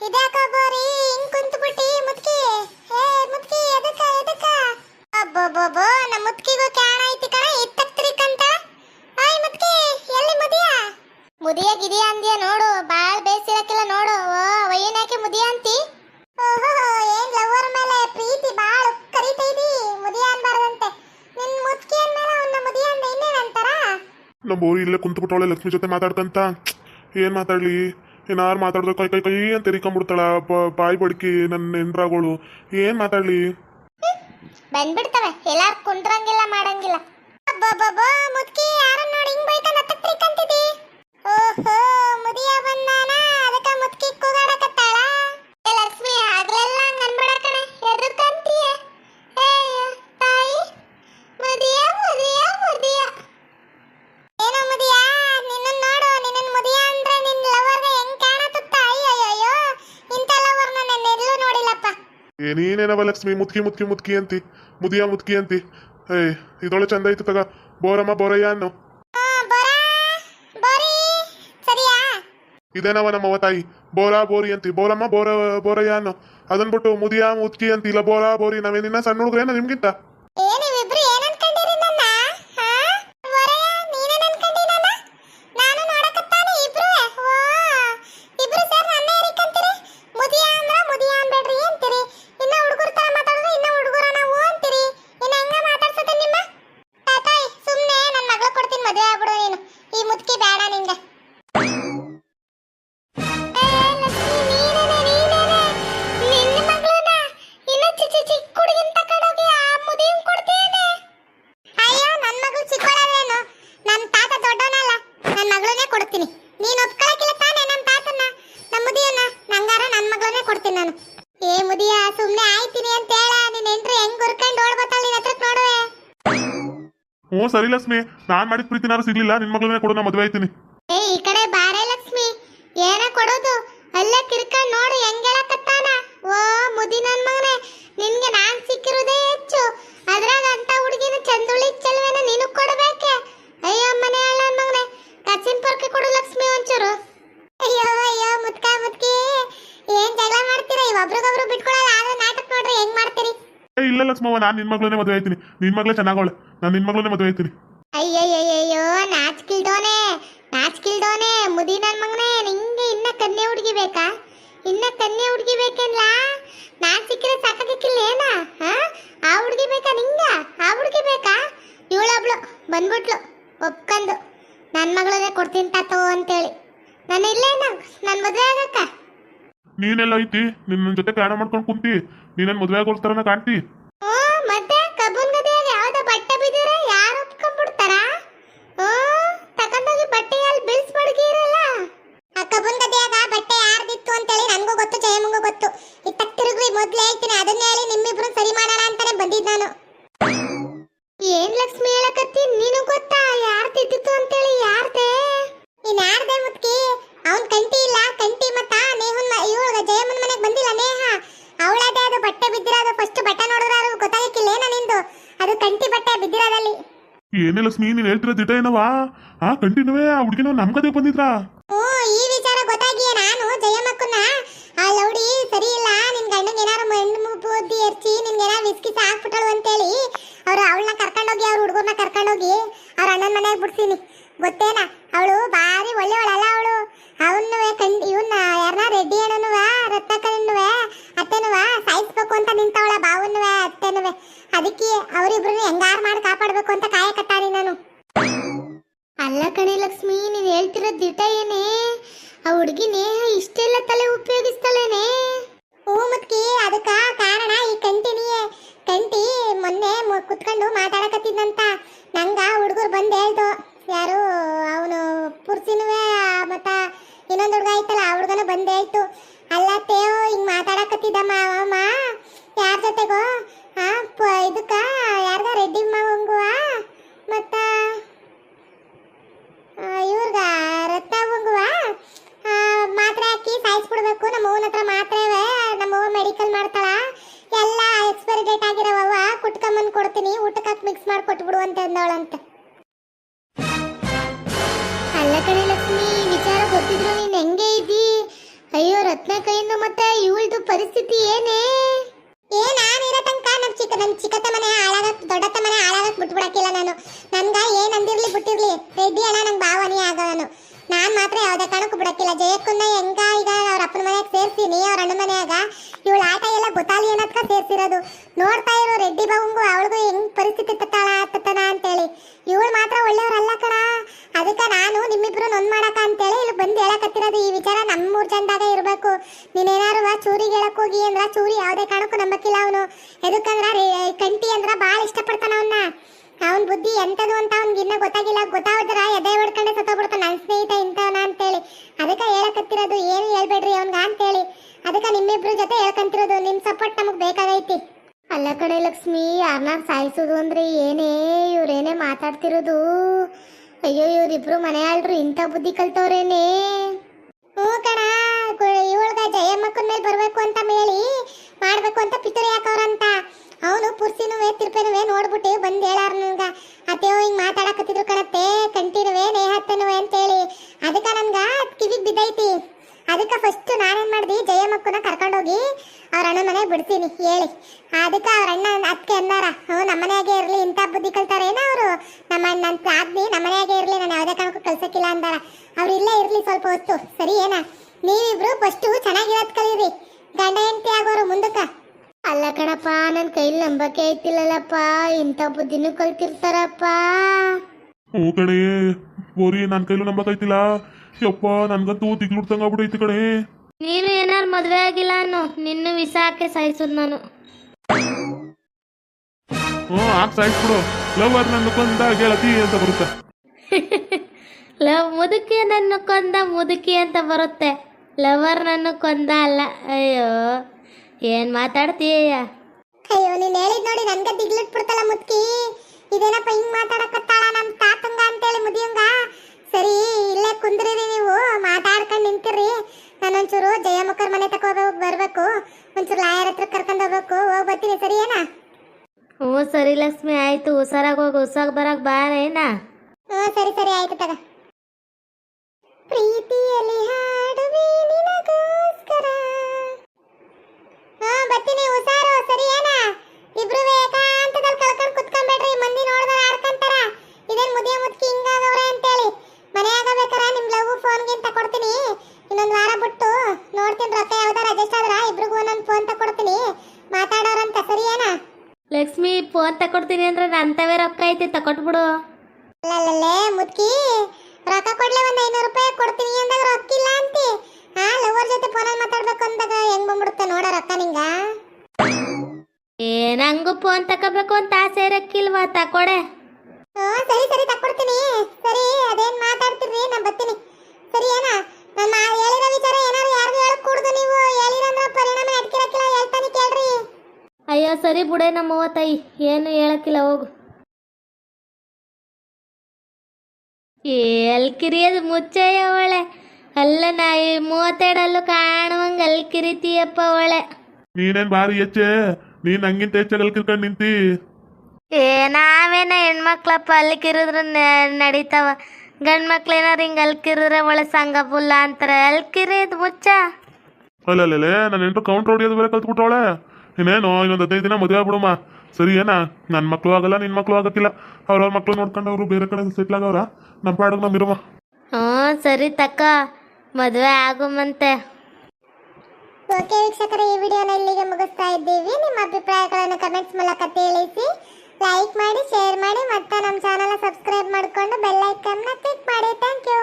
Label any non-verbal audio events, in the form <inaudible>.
ಇದ್ಯಾಕ ಬೋರಿ ಹಿಂಗ್ ಕುಂತ್ಬಿಟ್ಟಿ ಮುದ್ಕಿ ಏ, ಮುತ್ಕಿ, ಎದಕ್ಕ ಎದಕ್ಕ? ಅಬ್ಬಬ್ಬಬ್ಬೋ ನಮ್ಮ ಮುತ್ಕಿಗೂ ಕ್ಯಾಣ ಐತಿ ಕಣ ಇತ್ತಕ್ತಿರಿಕಂತ ಆಯ್ ಮುತ್ಕಿ, ಎಲ್ಲಿ ಮುದಿಯ? ಮುದಿಯ ಗಿದಿಯ ಅಂದ್ಯ ನೋಡು, ಬಾಳ್ ಬೇಸಿರಕ್ಕಿಲ್ಲ ನೋಡು. ಓ ವಯ್ಯನಾಕೆ ಮುದಿಯ ಅಂತಿ? ಓಹೋ, ಏನ್ ಲವರ್ ಮೇಲೆ ಪ್ರೀತಿ ಬಾಳ್ ಕರಿತೈದಿ ಮುದಿಯ ಅನ್ಬಾರ್ದಂತೆ. ನಿನ್ ಮುತ್ಕಿ ಅಂದ್ಮೇಲೆ ಅವನ್ನ ಮುದಿಯ ಅಂದ ಇನ್ನೇನಂತಾರ? ನಮ್ಮ ಊರಿ ಇಲ್ಲೇ ಕುಂತ್ಬಿಟ್ಟವಳೆ ಲಕ್ಷ್ಮಿ ಜೊತೆ ಮಾತಾಡ್ತಂತ. ಏನ್ ಮಾತಾಡ್ಲಿ? ಏನಾರು ಮಾತಾಡಿದ್ರೆ ಕೈ ಕೈ ಕೈ ಅಂತ ತೆರಿಕೊಂಬಿಡ್ತಾಳ ಬಾಯಿ ಬಡ್ಕಿ ನನ್ನ ನೆಂಡ್ರಾಗಳು ಏನು ಮಾತಾಡ್ಲಿ? ಬಂದ್ಬಿಡ್ತವೆ. ಎಲ್ಲಾರು ಕುಂಡ್ರಂಗಿಲ್ಲ ಮಾಡಂಗಿಲ್ಲ. ಅಬ್ಬಬ್ಬಬ್ಬ, ಮುದ್ಕಿ ಯಾರನ್ನ ನೋಡಿ ಹಿಂಗ್ ಬೈತಾನ ಹತ್ತಕ್ ತಿರ್ಕಂತಿದಿ? ಓಹೋ ಮುದಿಯ ಬಂದಾನ ನೀನೇನವ ಲಕ್ಷ್ಮಿ? ಮುತ್ಕಿ ಮುತ್ಕಿ ಮುತ್ಕಿ ಅಂತಿ. ಮುದಿಯ ಮುತ್ಕಿ ಅಂತಿ. ಏಯ್ ಇದೊಳ ಚಂದ ಆಯ್ತು ತಗ. ಬೋರಮ್ಮ ಬೋರಯ್ಯ ಅನ್ನು. ಇದೇನವ ನಮ್ಮವ್ವ ತಾಯಿ? ಬೋರಾ ಬೋರಿ ಅಂತಿ. ಬೋರಮ್ಮ ಬೋರ ಬೋರಯ್ಯ ಅನ್ನು. ಅದನ್ ಬಿಟ್ಟು ಮುದಿಯ ಮುತ್ಕಿ ಅಂತಿ. ಇಲ್ಲ ಬೋರಾ ಬೋರಿ. ನಾವೇನಿನ್ನ ಸಣ್ಣ ಹುಡುಗ್ರೇನ ನಿಮ್ಗಿಂತ? ನಂಗಾರ ಕೊಡ್ತೀನಿ ನಾನು. ಏ ಮುದಿಯ ಸುಮ್ನೆ ಆಯ್ತೀನಿ ಅಂತ ಹೇಳ. ನಿನ್ನ ಎಂಟ್ರಿ ಹೆಂಗ್ ಹುರ್ಕೊಂಡು ಓಡ್ಬತ್ತಾಳ ನಿನ್ನ ಹತ್ರಕ್ ನೋಡುವೆ? ಹ್ಞೂ ಸರಿ ಲಕ್ಷ್ಮಿ. ನಾನ್ ಮಾಡಿದ ಪ್ರೀತಿನಾರು ಸಿಗ್ಲಿಲ್ಲ. ನಿನ್ ಮಗಳನ್ನೇ ಕೊಡು ನಾ ಮದುವೆ ಆಯ್ತೀನಿ. ಏ ಈ ಕಡೆ ಬಾರೆ ಲಕ್ಷ್ಮಿ. ಏನ ಕೊಡೋದು. ಅಲ್ಲೇ ತಿರ್ಕೊಂಡ್ ನೋಡು ಹೆಂಗ್ ಹೇಳಕತ್ತಾನ ಓ ಮುದಿ ನನ್ ಮಗನೇ ನಿನ್ಗೆ ನಾನ್ ಸಿಕ್ಕಿರೋದೇ ಹೆಚ್ಚು ಅದ್ರಾಗ ಅಂತ ಹುಡುಗಿನ ಚಂದುಳಿ ಚೆಲುವೆನ ನೀನು ಕೊಡಬೇಕೆ ಅಯ್ಯೋ ಮನೆ ಅಲ್ಲ ನನ್ ಮಗನೇ ಕಚ್ಚಿನ ಪರ್ಕೆ ಕೊಡು ಲಕ್ಷ್ಮಿ ಒಂಚೂರು ಅಯ್ಯೋ ಅಯ್ಯೋ ಮುತ್ಕ ಮುತ್ಕಿ ಏನ್ ಜಗಳ ಮಾಡ್ತೀರಾ ಇವ್ ಒಬ್ರಿಗೊಬ್ರು ಬಿಟ್ಕೊಳಲ್ಲ ಆದ್ರೆ ನಾಟಕ ನೋಡ್ರಿ ಹೆಂಗ್ ಮಾಡ್ತೀರಿ ಏ ನಾನು ನಾನ್ ನಿನ್ ಮಗಳನ್ನೇ ಮದುವೆ ಆಯ್ತೀನಿ. ನಿನ್ ಮಗಳೇ ಚೆನ್ನಾಗವಳೆ. ನಾನು ನಿನ್ ಮಗಳನ್ನೇ ಮದುವೆ ಆಯ್ತೀನಿ. ಅಯ್ಯಯ್ಯಯ್ಯೋ ನಾಚ್ಕಿಲ್ದೋನೆ ನಾಚ್ಕಿಲ್ದೋನೆ ಮುದಿ ನನ್ ಮಗನೇ ನಿಂಗೆ ಇನ್ನ ಕನ್ನೆ ಹುಡುಗಿ ಬೇಕಾ? ಇನ್ನ ಕನ್ಯೆ ಹುಡುಗಿ ಬೇಕೇನ್ಲ? ನಾನ್ ಸಿಕ್ಕಿದ್ರೆ ಸಾಕಾಗಿಕ್ಕಿಲ್ಲ ಏನ? ಆ ಹುಡುಗಿ ಬೇಕಾ ನಿಂಗ? ಆ ಹುಡುಗಿ ಬೇಕಾ? ಇವಳೊಬ್ಳು ಬಂದ್ಬಿಟ್ಲು ಒಪ್ಕಂದು. ನನ್ ಮಗಳನ್ನೇ ಕೊಡ್ತೀನಿ ತಾತೋ ಅಂತೇಳಿ. ನಾನು ಇಲ್ಲೇನ? ನನ್ ಮದುವೆ ಆಗಕ್ಕ? ನೀನೆಲ್ಲ ಐತಿ ನಿನ್ನ ಜೊತೆ ಪ್ರಯಾಣ ಮಾಡ್ಕೊಂಡು ಕುಂತಿ. ನೀನೇನ್ ಮದುವೆ ಆಗೋಸ್ಕರನ ಕಾಣ್ತಿ ಓ ಮತ್ತೆ ಕಬ್ಬನ್ ಗದೆಯಾಗ ಯಾವ್ದೋ ಬಟ್ಟೆ ಬಿದ್ದಿರ ಯಾರು ಒಪ್ಕೊಂಡ್ಬಿಡ್ತಾರ ಓ ತಕೊಂಡೋಗಿ ಬಟ್ಟೆ ಅಲ್ಲಿ ಬಿಲ್ಸ್ ಮಡಗಿರಲ್ಲ ಆ ಕಬ್ಬನ್ ಗದೆಯಾಗ ಬಟ್ಟೆ ಯಾರ್ದಿತ್ತು ಅಂತೇಳಿ ನನಗೂ ಗೊತ್ತು ಜಯಮ್ಮಂಗೂ ಗೊತ್ತು ಇತ್ತಕ್ ತಿರುಗ್ರಿ ಮೊದ್ಲು ಹೇಳ್ತೀನಿ ಅದನ್ನೇ ಹೇಳಿ ನಿಮ್ಮಿಬ್ರು ಸರಿ ಮಾಡೋಣ ಅಂತಾನೆ ಬಂದಿದ್ ನಾನು ಏನ್ ಲಕ್ಷ್ಮಿ ಹೇಳಕತ್ತಿ ನೀನು ಗೊತ್ತಾ ಯಾರ್ದಿದ್ದಿತ್ತು ಅಂತೇಳಿ ಯಾರ್ದೆ ನೀನ್ ಯಾರ್ದೆ ಮುತ್ಕಿ ಅವನ್ ಕಂಟಿ ಇಲ್ಲ ಕಂಟಿ ಮತ್ತ ನೇಹನ್ ಇವಳ ಜಯಮ್ಮನ ಮನೆಗೆ ಬಂದಿಲ್ಲ ನೇಹ ಅವಳದೇ ಅದು ಬಟ್ಟೆ ಬಿದ್ದಿರೋದು ಫಸ್ಟ್ ಬಟ್ಟೆ ನೋಡಿದ್ರೆ ಅದು ಗೊತ್ತಾಗಕ್ಕಿಲ್ಲ ಏನ ನಿಂದು ಅದು ಕಂಟಿ ಬಟ್ಟೆ ಬಿದ್ದಿರೋದಲ್ಲಿ ನೀನು ನೀನ್ ಹೇಳ್ತಿರೋ ದಿಟ ಏನವಾ ಆ ಕಂಟಿನ್ಯೂವೇ ಆ ಹುಡುಗಿನ ನಮ್ ಕತೆ ಬಂದಿದ್ರಾ ಹ್ಞೂ ಈ ವಿಚಾರ ಗೊತ್ತಾಗಿಯೇ ನಾನು ಜಯಮ್ಮಕ್ಕನ್ನ ಆ ಲೌಡಿ ಸರಿ ಇಲ್ಲ ನಿನ್ ಗಂಡಂಗೆ ಏನಾರು ಹೆಣ್ಣು ಬುದ್ಧಿ ಎರ್ಚಿ ನಿನ್ಗೆ ಏನಾರು ವಿಸ್ಕಿ ಹಾಕ್ಬಿಟ್ಟಳು ಅಂತೇಳಿ ಅವ್ರು ಅವಳನ್ನ ಕರ್ಕೊಂಡೋಗಿ ಅವ್ರ ಹುಡುಗರ್ನ ಕರ್ಕೊಂಡೋಗಿ ಅವ್ರ ಅಣ್ಣನ ಮನೆಗೆ ಬಿಡ್ತೀನಿ ಗೊತ್ತೇನಾ ಅವಳು ಭಾರಿ ಒಳ್ಳೆಯವಳಲ್ಲ ಅವಳು ಅವನು ಕಂಡ್ ಇವನ್ನ ಯಾರನ್ನ ರೆಡ್ಡಿ ಅಣ್ಣನುವ ರತ್ನಾಕರನ್ನುವೆ ಅತ್ತೆನುವ ಸಾಯಿಸ್ಬೇಕು ಅಂತ ನಿಂತವಳ ಬಾವನ್ನುವೆ ಅತ್ತೆನುವೆ ಅದಕ್ಕೆ ಅವರಿಬ್ರು ಹೆಂಗಾರು ಮಾಡಿ ಕಾಪಾಡ್ಬೇಕು ಅಂತ ಕಾಯಕತ್ತಾರಿ ನಾನು ಅಲ್ಲ ಕಣೆ ಲಕ್ಷ್ಮಿ ನೀನ್ ಹೇಳ್ತಿರೋ ದಿಟ ಏನೇ ಆ ಹುಡುಗಿ ನೇಹ ಇಷ್ಟೆಲ್ಲ ತಲೆ ಉಪಯೋಗಿಸ್ತಾಳೇನೆ ಹೂ ಮುತ್ಕಿ ಅದಕ್ಕ ಕಾರಣ ಈ ಕಂಟಿನಿಯೇ ಮೊನ್ನೆ ಕುತ್ಕೊಂಡು ಮಾತಾಡಕತ್ತಿದ್ದಂತ ನಂಗ ಹುಡುಗರು ಬಂದು ಹೇಳ್ದು ಯಾರು ಅವನು ಪುರ್ಸಿನುವೆ, ಮತ್ತ ಇನ್ನೊಂದು ಹುಡುಗ ಐತಲ್ಲ, ಆ ಹುಡುಗನು ಬಂದು ಹೇಳ್ತು. ಅಲ್ಲ ತೇವ್ ಹಿಂಗ್ ಮಾತಾಡಕತ್ತಿದ್ದ ಅಮ್ಮ ಯಾರ ಜೊತೆಗೋ? ಆ ಇದಕ್ಕ ಯಾರ್ಗ ರೆಡ್ಡಿ ರತ್ನ ಕೈಯಿಂದ ಮತ್ತೆ ಇವಳದು ಪರಿಸ್ಥಿತಿ ಏನೇ? ಏ, ನಾನು ಇರೋ ತನಕ ನಮ್ ಚಿಕ್ಕ ನಮ್ ಚಿಕ್ಕತ್ತ ಮನೆ ಹಾಳಾಗಕ್, ದೊಡ್ಡತ್ತ ಮನೆ ಹಾಳಾಗಕ್ ಬಿಟ್ಬಿಡಕ್ಕಿಲ್ಲ ನಾನು. ನನ್ಗ ಏನ್ ಅಂದಿರ್ಲಿ ಬಿಟ್ಟಿರ್ಲಿ. ರೆಡ್ಡಿ ಅಣ್ಣ, ನಂಗ್ ಆಗ ನಾನು. ನಾನ್ ಮಾತ್ರ ಯಾವ್ದೇ ಕಾರಣಕ್ಕೂ ಬಿಡಕ್ಕಿಲ್ಲ. ಜಯಕ್ಕನ್ನ ಹೆಂಗ ಈಗ ಅವ್ರ ಅಪ್ಪನ ಮನೆಯಾಗ ಸೇರ್ಸಿನಿ, ಅವ್ರ ಅಣ್ಣ ಮನೆಯಾಗ? ಇವಳ ಆಟ ಎಲ್ಲ ಗೊತ್ತಾಲಿ ಅನ್ನೋದ್ಕ ಸೇರ್ಸಿರೋದು. ನೋಡ್ತಾ ಇರೋ ರೆಡ್ಡಿ ಬಾವಂಗು ಅವಳಿಗೂ ಹೆಂಗ್ ಪರಿಸ್ಥಿತಿ ತತ್ತಾಳ ಅಂತ ಅಂತೇಳಿ. ಇವಳು ಮಾತ್ರ ಒಳ್ಳೆಯವ್ರಲ್ಲ ಕಣ. ಅದಕ್ಕೆ ನಾನು ನಿಮ್ಮಿಬ್ರು ನೊಂದ್ ಮಾಡಕ ಹೇಳಕತ್ತಿರೋದು ಈ ವಿಚಾರ ನಮ್ಮ ಮೂರ್ ಜನದಾಗ ಇರ್ಬೇಕು. ನೀನೇನಾರು ಚೂರಿಗೆ ಹೇಳಕ್ ಹೋಗಿ ಅಂದ್ರ ಚೂರಿ ಯಾವ್ದೇ ಕಾರಣಕ್ಕೂ ನಂಬಕ್ಕಿಲ್ಲ ಅವನು. ಎದಕ್ಕಂದ್ರ ಕಂಟಿ ಅಂದ್ರ ಬಾಳ ಇಷ್ಟಪಡ್ತಾನ ಅವನ್ನ ಅವನ್ ಬುದ್ಧಿ ಎಂತದು ಅಂತ ಅವ್ನಿಗೆ ಇನ್ನೂ ಗೊತ್ತಾಗಿಲ್ಲ. ಗೊತ್ತಾದ್ರ ಎದೆ ಹೊಡ್ಕೊಂಡೆ ಸತ್ತೋಗ್ಬಿಡ್ತಾನ. ನನ್ನ ಸ್ನೇಹಿತ ಇಂಥವನ ಅಂತೇಳಿ. ಅದಕ್ಕೆ ಹೇಳಕತ್ತಿರೋದು ಏನು ಹೇಳ್ಬೇಡ್ರಿ ಅವನ್ಗ ಅಂತೇಳಿ. ಅದಕ್ಕೆ ನಿಮ್ಮಿಬ್ರು ಜೊತೆ ಹೇಳ್ಕಂತಿರೋದು. ನಿಮ್ ಸಪೋರ್ಟ್ ನಮಗ್ ಬೇಕಾಗೈತಿ. ಅಲ್ಲ ಕಡೆ ಲಕ್ಷ್ಮಿ ಯಾರನ್ನಾರು ಸಾಯಿಸೋದು ಅಂದ್ರೆ ಏನೇ ಇವ್ರೇನೇ ಮಾತಾಡ್ತಿರೋದು. ಅಯ್ಯೋ, ಇವ್ರಿಬ್ರು ಮನೆ ಇಂಥ ಬುದ್ಧಿ ಕಲ್ತವ್ರೇನೆ. ಹ್ಞೂ ಕಣ ಇವಳ್ಗ ಜಯಮ್ಮಕ್ಕನ ಮೇಲೆ ಬರ್ಬೇಕು ಅಂತ ಹೇಳಿ ಮಾಡ್ಬೇಕು ಅಂತ ಪಿತೂರಿ ಹಾಕವ್ರಂತ. ಅವನು ಪುರ್ಸಿನುವೆ, ತಿರ್ಪೆನುವೆ ನೋಡ್ಬಿಟ್ಟು ಬಂದ ಹೇಳಾರ ನನ್ಗ. ಅತ್ತೆಯೋ, ಹಿಂಗ್ ಮಾತಾಡಕತ್ತಿದ್ರು ಕಣತ್ತೆ ಕಂಟಿನುವೆ ನೇಹತ್ತನುವೆ ಅಂತೇಳಿ. ಅದಕ್ಕ ನನ್ಗ ಕಿವಿಗ್ ಬಿದ್ದೈತಿ. ಅದಕ್ಕ ಫಸ್ಟ್ ನಾನೇನ್ ಮಾಡ್ದಿ, ಜಯಮ್ಮಕ್ಕನ ಕರ್ಕೊಂಡೋಗಿ ಅವ್ರ ಅಣ್ಣ ಮನೆಗೆ ಬಿಡ್ತೀನಿ, ಹೇಳಿ. ಅದಕ್ಕ ಅವ್ರ ಅಣ್ಣ ಅದಕ್ಕೆ ಅನ್ನಾರ ಹ್ಞೂ, ನಮ್ಮನೆಯಾಗೆ ಇರ್ಲಿ, ಇಂಥ ಬುದ್ಧಿ ಕಲ್ತಾರೇನ ಅವರು? ನಮ್ಮ ನನ್ನ ಆದ್ನಿ ನಮ್ಮನೆಯಾಗೆ ಇರ್ಲಿ ನಾನು ಯಾವುದೇ ಕಾರಣಕ್ಕೂ ಕಲ್ಸಕ್ಕಿಲ್ಲ ಅಂದಾರ ಅವ್ರು ಇಲ್ಲೇ ಹೊತ್ತು ಸರಿ ಏನ? ನೀವಿಬ್ರು ಫಸ್ಟ್ ಚೆನ್ನಾಗಿರೋದ್ ಕಲೀರಿ. ಗಂಡ ಹೆಂಡತಿ ಆಗೋರು ಮುಂದಕ್ಕ. ಅಲ್ಲ ಕಣಪ್ಪ ನನ್ ಕೈಲಿ ನಂಬಕ್ಕೆ ಐತಿಲ್ಲಲ್ಲಪ್ಪ. ಇಂತ ಬುದ್ಧಿನೂ ಕಲ್ತಿರ್ತಾರಪ್ಪ. ಹ್ಞೂ ಕಣೆ ಬೋರಿ ನನ್ನ ಕೈಲೂ ನಂಬಕೈತಿಲ್ಲ ಯಪ್ಪ ನನ್ಗಂತೂ ತಿಗ್ಲುಡ್ತಂಗ ಆಗ್ಬಿಟ್ಟೈತಿ ಕಣೆ. ನೀನು ಏನಾರ ಮದುವೆ ಆಗಿಲ್ಲ ಅನ್ನೋ ನಿನ್ನ ವಿಷ ಹಾಕಿ ಸಾಯಿಸೋದು ನಾನು. ಹ್ಞೂ ಹಾಕ್ ಸಾಯಿಸ್ಬಿಡು. ಲವರ್ ನನ್ನ ಕೊಂದ ಗೆಳತಿ ಅಂತ ಬರುತ್ತೆ. <laughs> ಲವ್ ಮುದುಕಿ ನನ್ನ ಕೊಂದ ಮುದುಕಿ ಅಂತ ಬರುತ್ತೆ. ಲವರ್ ನನ್ನ ಕೊಂದ ಅಲ್ಲ. ಅಯ್ಯೋ ಏನು ಮಾತಾಡ್ತೀಯ ಅಯ್ಯೋ ನೀನ್ ಹೇಳಿದ್ ನೋಡಿ ನನ್ಗ ದಿಗ್ಲಿಟ್ಬಿಡ್ತಲ್ಲ ಮುದುಕಿ. ಇದೇನಪ್ಪ ಹಿಂಗ್ ಮಾತಾಡಕತ್ತಾಳ ನಮ್ ತಾತಂಗ ಅಂತೇಳಿ ಮುದಿಯಂಗ? ಸರಿ ಇಲ್ಲೇ ಕುಂದ್ರಿರಿ ನೀವು ಮಾತಾಡ್ಕೊಂಡ್ ನಿಂತಿರ್ರಿ. ನಾನೊಂಚೂರು ಜಯಮುಖರ್ ಮನೆ ತಕ ಬರ್ಬೇಕು. ಒಂಚೂರು ಲಾಯರ್ ಹತ್ರ ಕರ್ಕೊಂಡ್ ಹೋಗ್ಬೇಕು. ಹೋಗ್ ಬರ್ತೀನಿ ಸರಿ ಏನ ಹ್ಞೂ ಸರಿ ಲಕ್ಷ್ಮಿ ಆಯಿತು. ಹುಷಾರಾಗಿ ಹೋಗಿ ಹುಷಾಗಿ ಬರಕ್ಕೆ ಬಾರೇನಾ? ಹ್ಞೂ ಸರಿ ಸರಿ ಆಯ್ತು ತಗ. ಪ್ರೀತಿಯಲ್ಲಿ ಹಾಡುವೆ ನಿನಗೋಸ್ಕರ. ಹಾ ಬರ್ತೀನಿ ಹುಷಾರು ಸರಿ ಏನ ಇಬ್ರು ಏಕಾಂತದಲ್ಲಿ ಕಳ್ಕೊಂಡು ಕುತ್ಕೊಂಡ್ಬೇಡ್ರಿ ಮಂದಿ ನೋಡಿದ್ರೆ ಆಡ್ಕೊಂತಾರ ಇದೇನ್ ಮುದಿಯ ಮುದ್ಕಿ ಹಿಂಗಾಗವ್ರೆ ಅಂತೇಳಿ. ಮನೆಯಾಗ ಬೇಕಾರ ನಿಮ್ಮ ಲವ್ ಫೋನ್ ಗಿಂತ ಕೊಡ್ತೀನಿ. ಇನ್ನೊಂದು ವಾರ ಬಿಟ್ಟು ನೋಡ್ತೀನಿ ರೊಕ್ಕ ಯಾವ್ದಾರ ಅಡ್ಜಸ್ಟ್ ಆದ್ರ ಇಬ್ರಿಗೂ ಒಂದೊಂದು ಫೋನ್ ತಕೊಡ್ತೀನಿ. ಮಾತಾಡೋರಂತ ಸರಿ ಏನ ಲಕ್ಷ್ಮಿ ಫೋನ್ ತಕೊಡ್ತೀನಿ ಅಂದ್ರೆ ನಂತವೇ ರೊಕ್ಕ ಐತಿ ತಕೊಟ್ಬಿಡು. ಅಲ್ಲಲ್ಲೇ ಮುದ್ಕಿ. ರೊಕ್ಕ ಕೊಡ್ಲೆ ಒಂದು ಐನೂರು ರೂಪಾಯಿ ಕೊಡ್ತೀನಿ ಅಂದಾಗ ರೊಕ್ಕ ಇಲ್ಲ ಅಂತಿ. ಆ ಲವರ್ ಜೊತೆ ಫೋನಲ್ಲಿ ಮಾತಾಡ್ಬೇಕು ಅಂದಾಗ ಹೆಂಗ್ ಬಂದ್ಬಿಡುತ್ತೆ ನೋಡ ರೊಕ್ಕ ನಿಂಗ. ಏ ನಂಗೂ ಫೋನ್ ತಕೋಬೇಕು ಅಂತ ಆಸೆ ಇರಕ್ಕಿಲ್ವಾ ತಕೊಡೆ. ಹ್ಞೂ ಸರಿ ಸರಿ ತಕ್ಕೊಡ್ತೀನಿ ಸರಿ ಅದೇನ್ ಮಾತಾಡ್ತೀರಿ ನಾ ಬರ್ತೀನಿ. ಸರಿ ಏನಾ ನನ್ನ ಹೇಳಿರೋ ವಿಚಾರ ಏನಾದ್ರು ಯಾರಿಗೂ ಹೇಳಕ್ ಕೂಡ್ದು ನೀವು? ಹೇಳಿರಂದ್ರ ಪರಿಣಾಮ ಅಡ್ಕಿರಕ್ಕಿಲ್ಲ ಹೇಳ್ತಾನೆ ಕೇಳ್ರಿ. ಅಯ್ಯೋ ಸರಿ ಬುಡೆ ನಮ್ಮ ತಾಯಿ ಏನು ಹೇಳಕ್ಕಿಲ್ಲ ಹೋಗು. ಎಲ್ ಕಿರಿಯೋದು ಮುಚ್ಚಯ್ಯ ಒಳೆ ಅಲ್ಲ ನಾ ಮೂವತ್ತೆರಡಲ್ಲೂ ಕಾಣುವಂಗೆ ಅಲ್ಲಿ ಕಿರಿತೀಯಪ್ಪ ಒಳೆ ನೀನೇನ್ ಬಾರಿ ಹೆಚ್ಚೆ ನೀನ್ ಹಂಗಿಂತ ಹೆಚ್ಚಲ್ಲಿ ಅಲ್ಕಿರ್ಕೊಂಡು ನಿಂತಿ. ಏ ನಾವೇನ ಹೆಣ್ಮಕ್ಳಪ್ಪ ಅಲ್ಲಿ ಕಿರಿದ್ರೆ ನಡೀತಾವ. ಗಂಡ್ ಮಕ್ಳು ಏನಾರು ಹಿಂಗೆ ಅಲ್ಲಿ ಕಿರಿದ್ರೆ ಒಳ್ಳೆ ಸಂಘ ಬುಲ್ಲ ಅಂತಾರೆ. ಅಲ್ಲಿ ಕಿರಿಯೋದು ಮುಚ್ಚ. ಅಲ್ಲಲ್ಲೇ ನನ್ನ ಹೆಂಡ್ರು ಕೌಂಟ್ ಹೊಡಿಯೋದು ಬೇರೆ ಕಲ್ತ್ಬಿಟ್ಟವಳೆ ಇನ್ನೇನು ಇನ್ನೊಂದು ಹದಿನೈದು ದಿನ ಮದುವೆ ಆಗ್ಬಿಡಮ್ಮ. ಸರಿ ಏನ ನನ್ನ ಮಕ್ಳು ಆಗಲ್ಲ ನಿನ್ನ ಮಕ್ಳು ಆಗಕ್ಕಿಲ್ಲ ಅವ್ರವ್ರ ಮಕ್ಳು ನೋಡ್ಕೊಂಡು ಅವರು ಬೇರೆ ಕಡೆ ಸೆಟ್ಲ್ ಆಗವ್ರ? ನಮ್ಮ ಪಾಡಿಗೆ ನಮ್ಮ ಹ್ಞೂ ಸರಿ ತಕ್ಕ. ಮದುವೆ ಆಗುಮಂತೆ. ಓಕೆ ವೀಕ್ಷಕರೇ ಈ ವಿಡಿಯೋನ ಇಲ್ಲಿಗೆ ಮುಗಿಸ್ತಾ ಇದ್ದೀವಿ. ನಿಮ್ಮ ಅಭಿಪ್ರಾಯಗಳನ್ನು ಕಮೆಂಟ್ಸ್ ಮೂಲಕ ತಿಳಿಸಿ ಲೈಕ್ ಮಾಡಿ ಶೇರ್ ಮಾಡಿ ಮತ್ತೆ ನಮ್ಮ ಚಾನಲ್ನ ಸಬ್ಸ್ಕ್ರೈಬ್ ಮಾಡಿಕೊಂಡು ಬೆಲ್ ಐಕನ್ನ ಕ್ಲಿಕ್ ಮಾಡಿ. Thank you